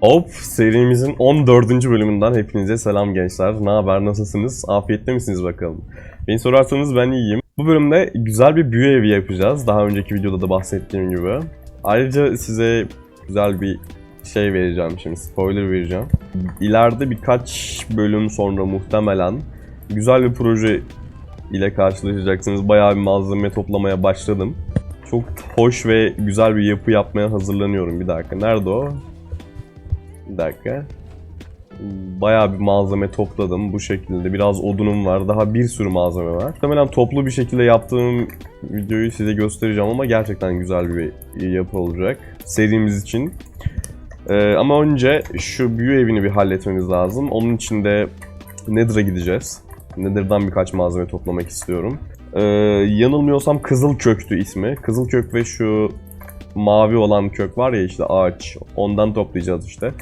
Hop serimizin 14. bölümünden hepinize selam gençler. Ne haber nasılsınız? Afiyette misiniz bakalım? Beni sorarsanız ben iyiyim. Bu bölümde güzel bir büyü evi yapacağız. Daha önceki videoda da bahsettiğim gibi. Ayrıca size güzel bir şey vereceğim şimdi. Spoiler vereceğim. İleride birkaç bölüm sonra muhtemelen güzel bir proje ile karşılaşacaksınız. Bayağı bir malzeme toplamaya başladım. Çok hoş ve güzel bir yapı yapmaya hazırlanıyorum. Bir dakika. Nerede o? Dakika. Bayağı bir malzeme topladım bu şekilde. Biraz odunum var. Daha bir sürü malzeme var. Muhtemelen toplu bir şekilde yaptığım videoyu size göstereceğim ama gerçekten güzel bir yapı olacak. Serimiz için. Ee, ama önce şu büyü evini bir halletmemiz lazım. Onun için de Nether'a gideceğiz. Nether'dan birkaç malzeme toplamak istiyorum. Ee, yanılmıyorsam Kızıl Kök'tü ismi. Kızıl Kök ve şu mavi olan kök var ya işte ağaç. Ondan toplayacağız işte.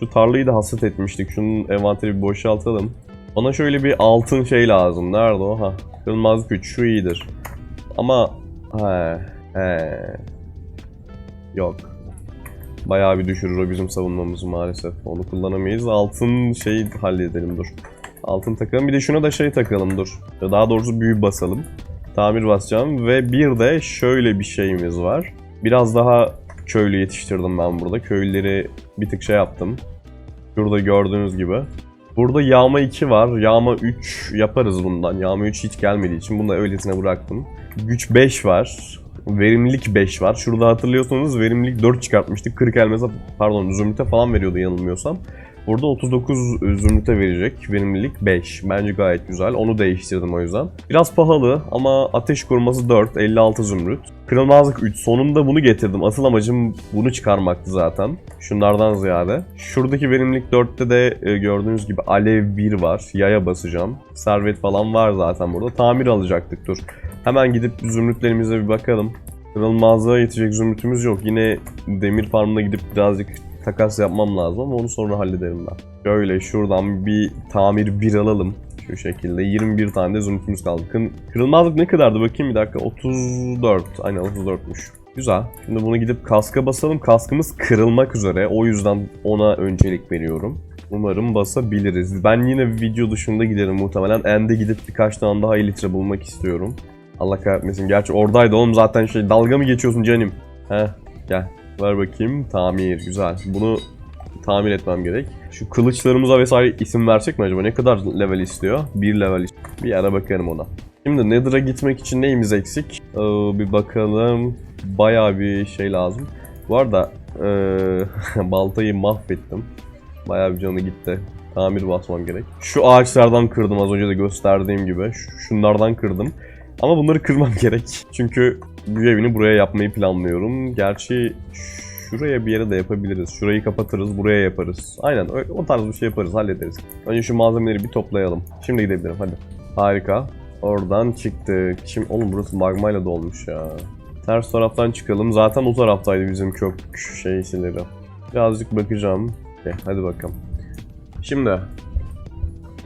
Şu tarlayı da hasat etmiştik. Şunun envanteri bir boşaltalım. Bana şöyle bir altın şey lazım. Nerede o? Ha. Kırılmaz güç. Şu iyidir. Ama he, he. Yok. Bayağı bir düşürür o bizim savunmamızı maalesef. Onu kullanamayız. Altın şey halledelim dur. Altın takalım. Bir de şuna da şey takalım dur. Daha doğrusu büyü basalım. Tamir basacağım ve bir de şöyle bir şeyimiz var. Biraz daha köylü yetiştirdim ben burada. Köylüleri bir tık şey yaptım. Şurada gördüğünüz gibi. Burada yağma 2 var. Yağma 3 yaparız bundan. Yağma 3 hiç gelmediği için bunu da öylesine bıraktım. Güç 5 var. Verimlilik 5 var. Şurada hatırlıyorsanız verimlilik 4 çıkartmıştık. 40 elmasa pardon zümrüte falan veriyordu yanılmıyorsam. Burada 39 zümrüte verecek. Verimlilik 5. Bence gayet güzel. Onu değiştirdim o yüzden. Biraz pahalı ama ateş koruması 4. 56 zümrüt. Kırılmazlık 3. Sonunda bunu getirdim. Asıl amacım bunu çıkarmaktı zaten. Şunlardan ziyade. Şuradaki verimlilik 4'te de e, gördüğünüz gibi alev 1 var. Yaya basacağım. Servet falan var zaten burada. Tamir alacaktık dur. Hemen gidip zümrütlerimize bir bakalım. Kırılmazlığa yetecek zümrütümüz yok. Yine demir farmına gidip birazcık takas yapmam lazım ama onu sonra hallederim ben. Şöyle şuradan bir tamir bir alalım. Şu şekilde 21 tane de zümrütümüz kaldı. Kın- Kırılmazlık ne kadardı bakayım bir dakika. 34. Aynen 34'müş. Güzel. Şimdi bunu gidip kaska basalım. Kaskımız kırılmak üzere. O yüzden ona öncelik veriyorum. Umarım basabiliriz. Ben yine video dışında giderim muhtemelen. End'e gidip birkaç tane daha elitre bulmak istiyorum. Allah kahretmesin. Gerçi oradaydı oğlum zaten şey dalga mı geçiyorsun canım? Heh gel. Ver bakayım. Tamir. Güzel. Bunu tamir etmem gerek. Şu kılıçlarımıza vesaire isim versek mi acaba? Ne kadar level istiyor? Bir level istiyor. Bir ara bakarım ona. Şimdi Nether'a gitmek için neyimiz eksik? Ee, bir bakalım. Bayağı bir şey lazım. Bu arada ee, baltayı mahvettim. Bayağı bir canı gitti. Tamir basmam gerek. Şu ağaçlardan kırdım az önce de gösterdiğim gibi. Şu- Şunlardan kırdım. Ama bunları kırmam gerek. Çünkü bu evini buraya yapmayı planlıyorum. Gerçi şuraya bir yere de yapabiliriz. Şurayı kapatırız, buraya yaparız. Aynen o, tarz bir şey yaparız, hallederiz. Önce şu malzemeleri bir toplayalım. Şimdi gidebilirim hadi. Harika. Oradan çıktık. Şimdi oğlum burası magmayla dolmuş ya. Ters taraftan çıkalım. Zaten o taraftaydı bizim kök şeysileri. Birazcık bakacağım. Okey, hadi bakalım. Şimdi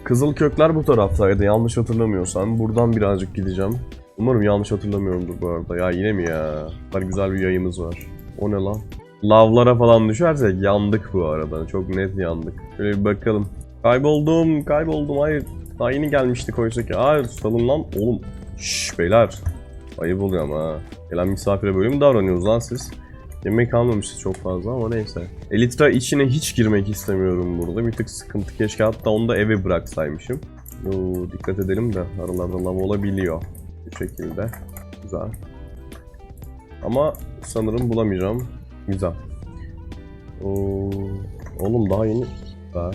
Kızıl kökler bu taraftaydı yanlış hatırlamıyorsam. Buradan birazcık gideceğim. Umarım yanlış hatırlamıyorumdur bu arada. Ya yine mi ya? Var güzel bir yayımız var. O ne lan? Lavlara falan düşersek yandık bu arada. Çok net yandık. Şöyle bir bakalım. Kayboldum, kayboldum. Hayır. Daha yeni gelmiştik oysa ki. Hayır, salın lan. Oğlum. Şşş beyler. Ayıp oluyor ama ha. Gelen misafire böyle mi davranıyorsunuz lan siz? Yemek almamışız çok fazla ama neyse. Elitra içine hiç girmek istemiyorum burada. Bir tık sıkıntı. Keşke hatta onu da eve bıraksaymışım. Oo, dikkat edelim de aralarda lav olabiliyor. Bu şekilde. Güzel. Ama sanırım bulamayacağım. Güzel. Oo, oğlum daha yeni. Daha.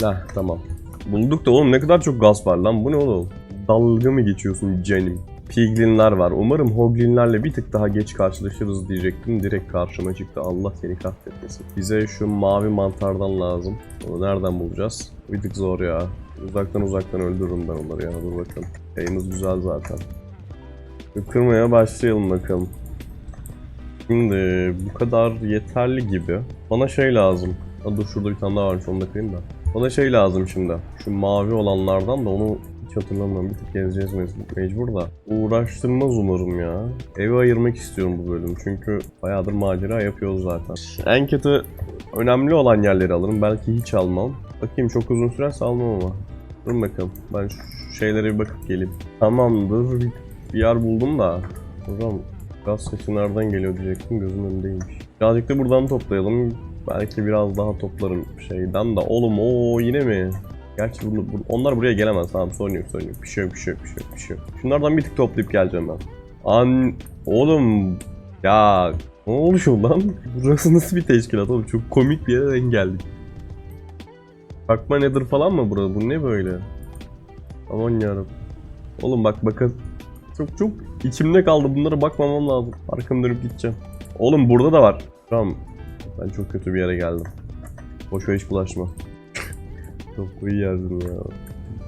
Heh tamam. Bulduk da oğlum ne kadar çok gaz var lan. Bu ne oğlum? Dalga mı geçiyorsun canım? Piglinler var. Umarım Hoglinlerle bir tık daha geç karşılaşırız diyecektim. Direkt karşıma çıktı. Allah seni kahretmesin. Bize şu mavi mantardan lazım. Onu nereden bulacağız? Bir tık zor ya. Uzaktan uzaktan öldürürüm ben onları ya. Dur bakalım. Yayımız güzel zaten. Kırmaya başlayalım bakalım. Şimdi bu kadar yeterli gibi. Bana şey lazım. Ha, dur şurada bir tane daha varmış onu da kırayım da. Bana şey lazım şimdi. Şu mavi olanlardan da onu Hiç hatırlamıyorum. Bir tık gezeceğiz mecbur da. Uğraştırmaz umarım ya. Evi ayırmak istiyorum bu bölüm. Çünkü bayağıdır macera yapıyoruz zaten. En kötü önemli olan yerleri alırım. Belki hiç almam. Bakayım çok uzun sürerse almam ama. Durun bakalım. Ben şu şeylere bir bakıp geleyim. Tamamdır. Bir, bir yer buldum da. Hocam gaz sesi nereden geliyor diyecektim. Gözümün önündeymiş. Birazcık da buradan toplayalım. Belki biraz daha toplarım şeyden de. Oğlum o yine mi? Gerçi bunu, bu- onlar buraya gelemez. Tamam sorun yok sorun yok. Bir şey yok bir şey yok bir şey yok bir şey yok. Şunlardan bir tık toplayıp geleceğim ben. An... Oğlum... Ya... Ne oluyor lan? Burası nasıl bir teşkilat oğlum? Çok komik bir yere geldik. Bakma nedir falan mı burada? Bu ne böyle? Aman yarabbim. Oğlum bak bakın. Çok çok içimde kaldı. Bunlara bakmamam lazım. Arkamı dönüp gideceğim. Oğlum burada da var. Tamam. Ben çok kötü bir yere geldim. Boş ver hiç bulaşma. çok iyi yerdim ya.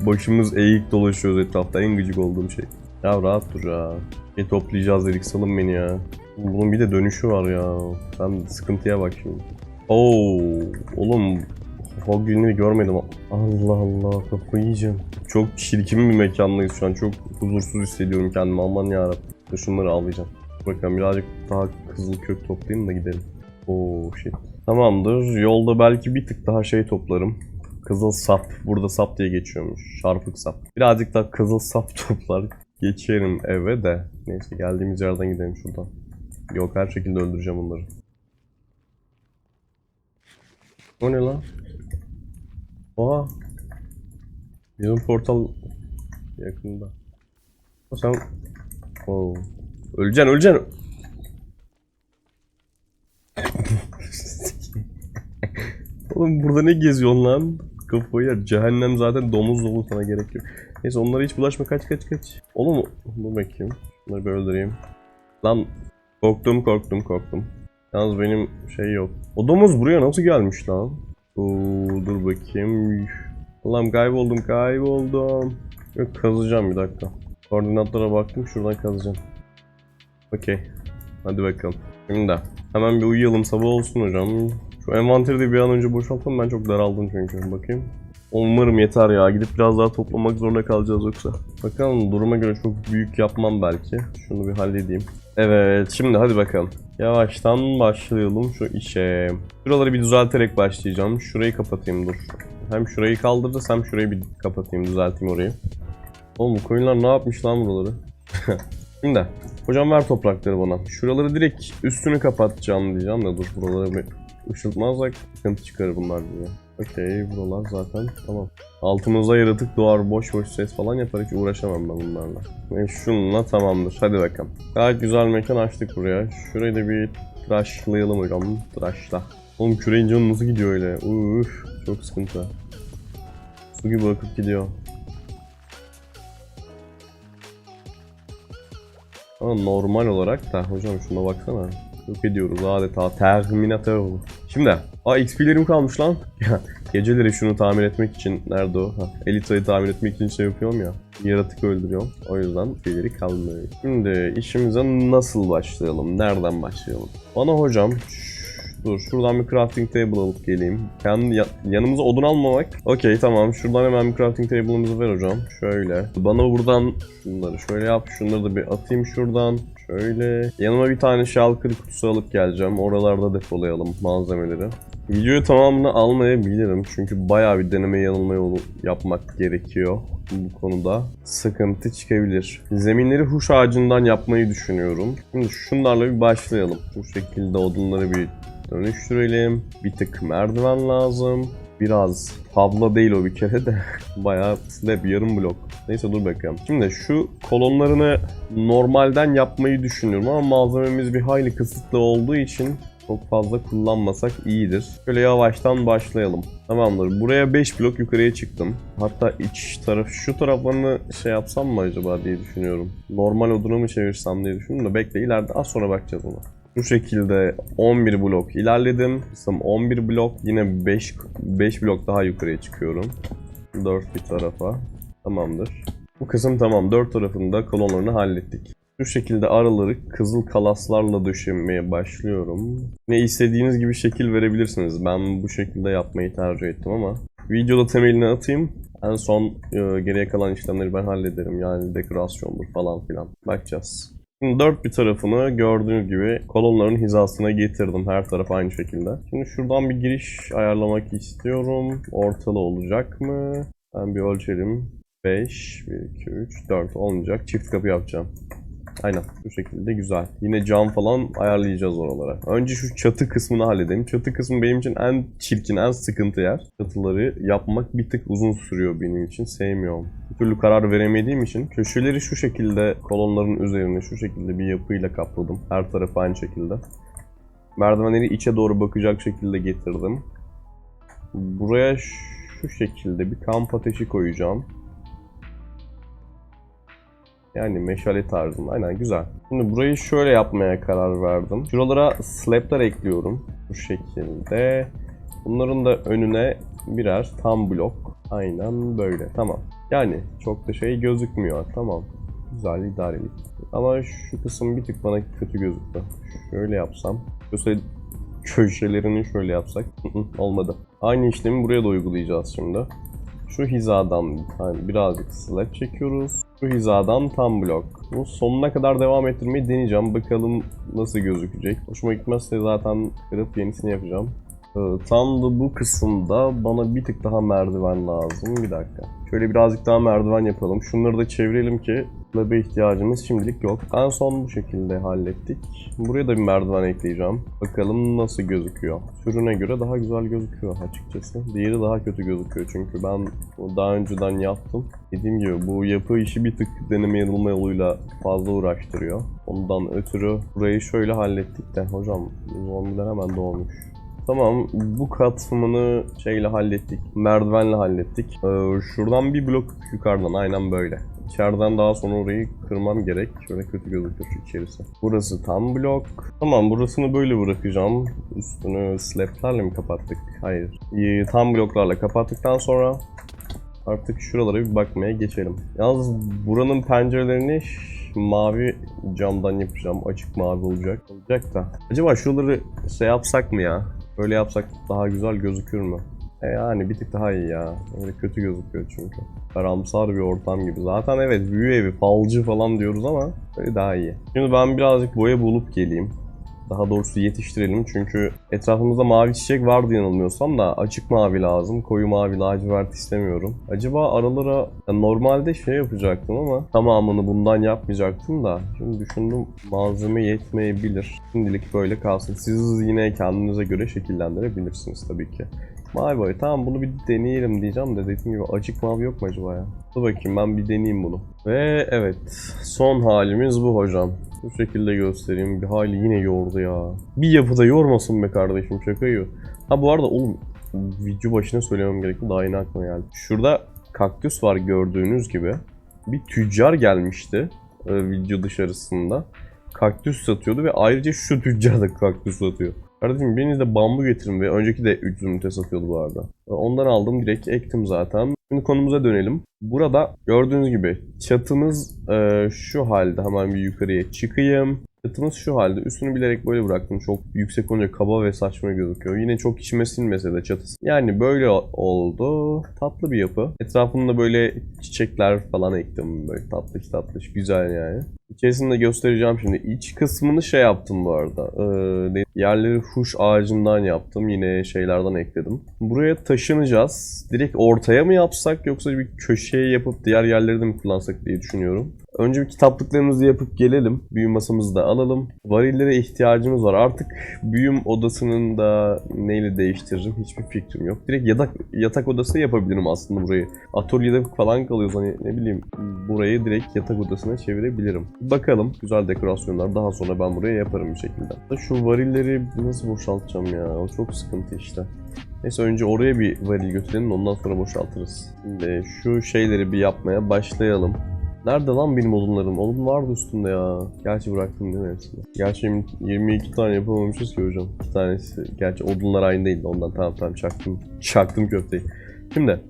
Başımız eğik dolaşıyoruz etrafta. En gıcık olduğum şey. Ya rahat dur ya. Bir toplayacağız dedik salın beni ya. Bunun bir de dönüşü var ya. Sen sıkıntıya bak şimdi. Oo, oğlum Hoglin'i görmedim. Allah Allah kafayı yiyeceğim. Çok çirkin bir mekandayız şu an. Çok huzursuz hissediyorum kendimi. Aman yarabbim. Şunları alacağım. Bakalım birazcık daha kızıl kök toplayayım da gidelim. Oo shit. Tamamdır. Yolda belki bir tık daha şey toplarım. Kızıl sap. Burada sap diye geçiyormuş. Çarpık sap. Birazcık daha kızıl sap toplar. Geçerim eve de. Neyse geldiğimiz yerden gidelim şuradan. Yok her şekilde öldüreceğim onları. O ne lan? Oha. Bizim portal yakında. O sen... Oo. Öleceksin öleceksin. Oğlum burada ne geziyorsun lan? Kafayı yer. Cehennem zaten domuz dolu sana gerek yok. Neyse onlara hiç bulaşma kaç kaç kaç. Oğlum dur bakayım. Bunları bir öldüreyim. Lan korktum korktum korktum. Yalnız benim şey yok. O domuz buraya nasıl gelmiş lan? Oo, dur bakayım. Allah'ım kayboldum kayboldum. Yok kazacağım bir dakika. Koordinatlara baktım şuradan kazacağım. Okey. Hadi bakalım. Şimdi de hemen bir uyuyalım sabah olsun hocam. Şu envanteri de bir an önce boşaltalım ben çok daraldım çünkü. Bakayım. Umarım yeter ya. Gidip biraz daha toplamak zorunda kalacağız yoksa. Bakalım duruma göre çok büyük yapmam belki. Şunu bir halledeyim. Evet şimdi hadi bakalım. Yavaştan başlayalım şu işe. Şuraları bir düzelterek başlayacağım. Şurayı kapatayım dur. Hem şurayı kaldırdı hem şurayı bir kapatayım düzelteyim orayı. Oğlum bu koyunlar ne yapmış lan buraları? Şimdi hocam ver toprakları bana. Şuraları direkt üstünü kapatacağım diyeceğim de dur buraları bir ışıltmazsak sıkıntı çıkarır bunlar diye. Okey buralar zaten tamam. Altımıza yaratık doğar boş boş ses falan yapar hiç uğraşamam ben bunlarla. Ve şununla tamamdır hadi bakalım. Gayet güzel mekan açtık buraya. Şurayı da bir tıraşlayalım hocam. Tıraşla. Oğlum küreğin canı nasıl gidiyor öyle? Uf çok sıkıntı. Su gibi akıp gidiyor. Ama normal olarak da hocam şuna baksana. Yok ediyoruz adeta Terminator. Şimdi aa XP'lerim kalmış lan. Geceleri şunu tamir etmek için nerede o? Ha, Elita'yı tamir etmek için şey yapıyorum ya. Yaratık öldürüyorum. O yüzden XP'leri kalmıyor. Şimdi işimize nasıl başlayalım? Nereden başlayalım? Bana hocam Dur şuradan bir crafting table alıp geleyim. Kendi ya- yanımıza odun almamak. Okey tamam. Şuradan hemen bir crafting table'ımızı ver hocam. Şöyle. Bana buradan şunları şöyle yap. Şunları da bir atayım şuradan. Şöyle. Yanıma bir tane shulker kutusu alıp geleceğim. Oralarda depolayalım malzemeleri. Videoyu tamamını almayabilirim. Çünkü bayağı bir deneme yanılma yolu yapmak gerekiyor bu konuda. Sıkıntı çıkabilir. Zeminleri huş ağacından yapmayı düşünüyorum. Şimdi şunlarla bir başlayalım. Bu şekilde odunları bir dönüştürelim. Bir tık merdiven lazım. Biraz tabla değil o bir kere de. Bayağı slab yarım blok. Neyse dur bakalım. Şimdi şu kolonlarını normalden yapmayı düşünüyorum ama malzememiz bir hayli kısıtlı olduğu için çok fazla kullanmasak iyidir. Şöyle yavaştan başlayalım. Tamamdır. Buraya 5 blok yukarıya çıktım. Hatta iç taraf, şu taraflarını şey yapsam mı acaba diye düşünüyorum. Normal oduna mı çevirsem diye düşünüyorum da bekle ileride az sonra bakacağız ona. Bu şekilde 11 blok ilerledim. Sanırım 11 blok yine 5 5 blok daha yukarıya çıkıyorum. 4 bir tarafa. Tamamdır. Bu kısım tamam. 4 tarafında kolonlarını hallettik. Şu şekilde araları kızıl kalaslarla döşemeye başlıyorum. Ne istediğiniz gibi şekil verebilirsiniz. Ben bu şekilde yapmayı tercih ettim ama videoda temelini atayım. En son e, geriye kalan işlemleri ben hallederim. Yani dekorasyondur falan filan. Bakacağız. Şimdi dört bir tarafını gördüğünüz gibi kolonların hizasına getirdim. Her taraf aynı şekilde. Şimdi şuradan bir giriş ayarlamak istiyorum. Ortalı olacak mı? Ben bir ölçelim. 5, 1, 2, 3, 4 olmayacak. Çift kapı yapacağım. Aynen bu şekilde güzel. Yine cam falan ayarlayacağız oralara. Önce şu çatı kısmını halledelim. Çatı kısmı benim için en çirkin, en sıkıntı yer. Çatıları yapmak bir tık uzun sürüyor benim için. Sevmiyorum. Bir türlü karar veremediğim için köşeleri şu şekilde kolonların üzerine şu şekilde bir yapıyla kapladım. Her tarafı aynı şekilde. Merdivenleri içe doğru bakacak şekilde getirdim. Buraya şu şekilde bir kamp ateşi koyacağım. Yani meşale tarzında. Aynen güzel. Şimdi burayı şöyle yapmaya karar verdim. Şuralara slab'lar ekliyorum. Bu şekilde. Bunların da önüne birer tam blok. Aynen böyle. Tamam. Yani çok da şey gözükmüyor. Tamam. Güzel idarelik. Ama şu kısım bir tık bana kötü gözüktü. Şöyle yapsam. Şöyle köşelerini şöyle yapsak. Olmadı. Aynı işlemi buraya da uygulayacağız şimdi. Şu hizadan hani birazcık slab çekiyoruz. Şu hizadan tam blok. Bu sonuna kadar devam ettirmeyi deneyeceğim. Bakalım nasıl gözükecek. Hoşuma gitmezse zaten kırıp yenisini yapacağım. Ee, tam da bu kısımda bana bir tık daha merdiven lazım. Bir dakika. Şöyle birazcık daha merdiven yapalım. Şunları da çevirelim ki Lab'e ihtiyacımız şimdilik yok. En son bu şekilde hallettik. Buraya da bir merdiven ekleyeceğim. Bakalım nasıl gözüküyor. Türüne göre daha güzel gözüküyor açıkçası. Diğeri daha kötü gözüküyor çünkü ben daha önceden yaptım. Dediğim gibi bu yapı işi bir tık deneme yanılma yoluyla fazla uğraştırıyor. Ondan ötürü burayı şöyle hallettik de hocam zombiler hemen doğmuş. Tamam bu katmını şeyle hallettik. Merdivenle hallettik. Ee, şuradan bir blok yukarıdan aynen böyle. İçeriden daha sonra orayı kırmam gerek. Şöyle kötü gözüküyor şu içerisi. Burası tam blok. Tamam burasını böyle bırakacağım. Üstünü slablerle mi kapattık? Hayır. Ee, tam bloklarla kapattıktan sonra artık şuralara bir bakmaya geçelim. Yalnız buranın pencerelerini mavi camdan yapacağım. Açık mavi olacak. Olacak da. Acaba şuraları şey yapsak mı ya? Böyle yapsak daha güzel gözükür mü? E yani bir tık daha iyi ya. Öyle kötü gözüküyor çünkü. Karamsar bir ortam gibi. Zaten evet büyü evi, falcı falan diyoruz ama böyle daha iyi. Şimdi ben birazcık boya bulup geleyim. Daha doğrusu yetiştirelim çünkü etrafımızda mavi çiçek vardı yanılmıyorsam da açık mavi lazım. Koyu mavi lacivert istemiyorum. Acaba aralara normalde şey yapacaktım ama tamamını bundan yapmayacaktım da şimdi düşündüm malzeme yetmeyebilir. Şimdilik böyle kalsın. Siz yine kendinize göre şekillendirebilirsiniz tabii ki. Mavi boya tamam bunu bir deneyelim diyeceğim de dediğim gibi açık mavi yok mu acaba ya? Dur bakayım ben bir deneyeyim bunu. Ve evet son halimiz bu hocam. Bu şekilde göstereyim. Bir hali yine yordu ya. Bir yapıda yormasın be kardeşim şakayı. Ha bu arada oğlum video başına söylemem gerekti daha yeni aklıma geldi. Şurada kaktüs var gördüğünüz gibi. Bir tüccar gelmişti e, video dışarısında. Kaktüs satıyordu ve ayrıca şu tüccar da kaktüs satıyor. Kardeşim biriniz de bambu getirin ve önceki de 300 ünite satıyordu bu arada. Ondan aldım direkt ektim zaten. Şimdi konumuza dönelim. Burada gördüğünüz gibi çatımız e, şu halde hemen bir yukarıya çıkayım. Çatımız şu halde. Üstünü bilerek böyle bıraktım. Çok yüksek olunca kaba ve saçma gözüküyor. Yine çok içime sinmese de çatısı. Yani böyle oldu. Tatlı bir yapı. Etrafında böyle çiçekler falan ektim. Böyle tatlış tatlış. Güzel yani. İçerisinde göstereceğim şimdi. İç kısmını şey yaptım bu arada. Ee, yerleri huş ağacından yaptım. Yine şeylerden ekledim. Buraya taşınacağız. Direkt ortaya mı yapsak yoksa bir köşeye yapıp diğer yerleri de mi kullansak diye düşünüyorum. Önce bir kitaplıklarımızı yapıp gelelim. Büyü masamızı da alalım. Varillere ihtiyacımız var. Artık büyüm odasının da neyle değiştiririm hiçbir fikrim yok. Direkt yatak, yatak odası yapabilirim aslında burayı. Atölyede falan kalıyoruz hani ne bileyim burayı direkt yatak odasına çevirebilirim. Bakalım güzel dekorasyonlar daha sonra ben buraya yaparım bir şekilde. Şu varilleri nasıl boşaltacağım ya o çok sıkıntı işte. Neyse önce oraya bir varil götürelim ondan sonra boşaltırız. Şimdi şu şeyleri bir yapmaya başlayalım. Nerede lan benim odunlarım? Odun vardı üstünde ya. Gerçi bıraktım değil mi hepsini? Gerçi 22 tane yapamamışız ki hocam. 2 tanesi. Gerçi odunlar aynı değildi ondan tamam tamam çaktım. Çaktım köfteyi. Şimdi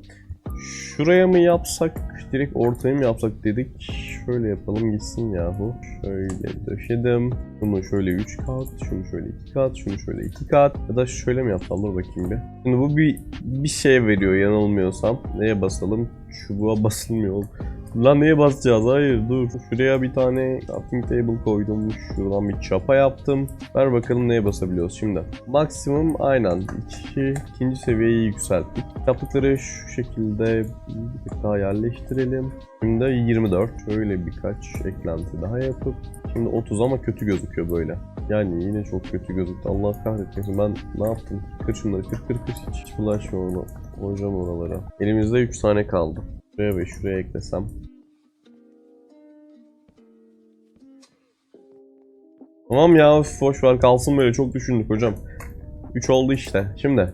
şuraya mı yapsak direkt ortaya mı yapsak dedik. Şöyle yapalım gitsin yahu. Şöyle döşedim. Bunu şöyle 3 kat, şunu şöyle 2 kat, şunu şöyle 2 kat. Ya da şöyle mi yapsam dur bakayım bir. Şimdi bu bir, bir şey veriyor yanılmıyorsam. Neye basalım? Çubuğa basılmıyor oğlum. Lan neye basacağız? Hayır dur. Şuraya bir tane crafting table koydum. Şuradan bir çapa yaptım. Ver bakalım neye basabiliyoruz şimdi. Maksimum aynen. İki, ikinci seviyeyi yükselttik. Kitaplıkları şu şekilde bir daha yerleştirelim. Şimdi 24. Şöyle birkaç eklenti daha yapıp Şimdi 30 ama kötü gözüküyor böyle. Yani yine çok kötü gözüktü. Allah kahretmesin. Ben ne yaptım? Kır şunları. Kır kır kır. Hiç, hiç bulaşma ona. Hocam oralara. Elimizde 3 tane kaldı. Şuraya ve şuraya eklesem. Tamam ya boş ver kalsın böyle çok düşündük hocam. 3 oldu işte. Şimdi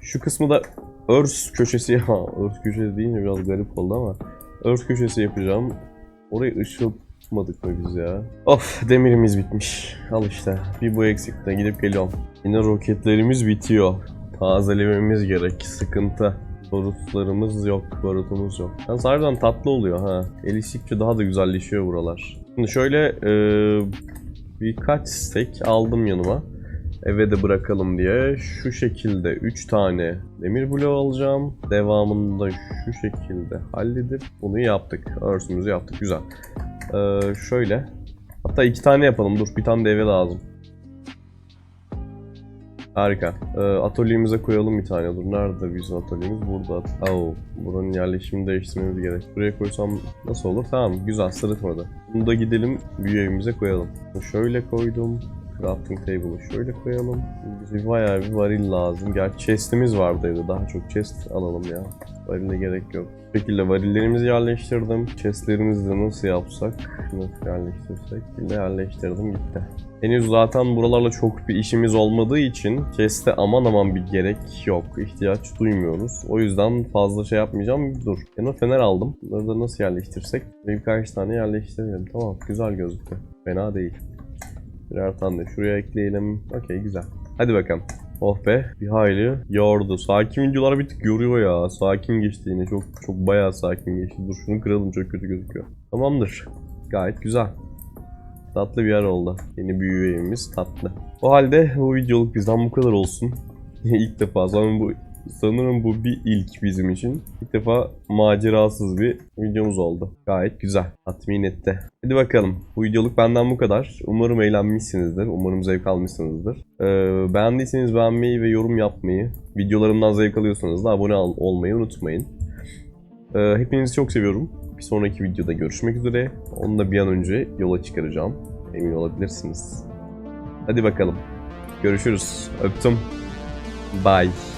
şu kısmı da örs köşesi örs köşesi deyince biraz garip oldu ama örs köşesi yapacağım. Orayı ışıltmadık mı biz ya? Of demirimiz bitmiş. Al işte bir bu eksikte gidip geliyorum. Yine roketlerimiz bitiyor. Tazelememiz gerek. Sıkıntı. Barutlarımız yok, barutumuz yok. Yani harbiden tatlı oluyor ha. El işikçe daha da güzelleşiyor buralar. Şimdi şöyle eee birkaç stek aldım yanıma. Eve de bırakalım diye. Şu şekilde 3 tane demir bloğu alacağım. Devamında şu şekilde halledip bunu yaptık. Örsümüzü yaptık. Güzel. Ee, şöyle. Hatta iki tane yapalım. Dur bir tane de eve lazım. Harika. Ee, atölyemize koyalım bir tane. Dur nerede bizim atölyemiz? Burada. Oh, buranın yerleşimini değiştirmemiz gerek. Buraya koysam nasıl olur? Tamam güzel sırıtmadı. Bunu da gidelim büyü evimize koyalım. Şöyle koydum. Crafting table'ı şöyle koyalım. Bize bayağı bir varil lazım. Gerçi chest'imiz vardı evde. Daha çok chest alalım ya. Varile gerek yok. Bu şekilde varillerimizi yerleştirdim. Chest'lerimizi de nasıl yapsak? Nasıl yerleştirsek? Bir de yerleştirdim gitti. Henüz zaten buralarla çok bir işimiz olmadığı için chest'e aman aman bir gerek yok. ihtiyaç duymuyoruz. O yüzden fazla şey yapmayacağım. Dur. Yanıma fener aldım. Bunları da nasıl yerleştirsek? Birkaç tane yerleştirelim. Tamam. Güzel gözüktü. Fena değil. Birer tane de şuraya ekleyelim. Okey güzel. Hadi bakalım. Oh be bir hayli yordu. Sakin videolar bir tık yoruyor ya. Sakin geçti yine. Çok çok bayağı sakin geçti. Dur şunu kıralım çok kötü gözüküyor. Tamamdır. Gayet güzel. Tatlı bir yer oldu. Yeni büyü evimiz tatlı. O halde bu videoluk bizden bu kadar olsun. İlk defa sanırım bu sanırım bu bir ilk bizim için. İlk defa macerasız bir videomuz oldu. Gayet güzel. Tatmin etti. Hadi bakalım. Bu videoluk benden bu kadar. Umarım eğlenmişsinizdir. Umarım zevk almışsınızdır. Ee, beğendiyseniz beğenmeyi ve yorum yapmayı, videolarımdan zevk alıyorsanız da abone ol- olmayı unutmayın. Ee, hepinizi çok seviyorum. Bir sonraki videoda görüşmek üzere. Onu da bir an önce yola çıkaracağım. Emin olabilirsiniz. Hadi bakalım. Görüşürüz. Öptüm. Bye.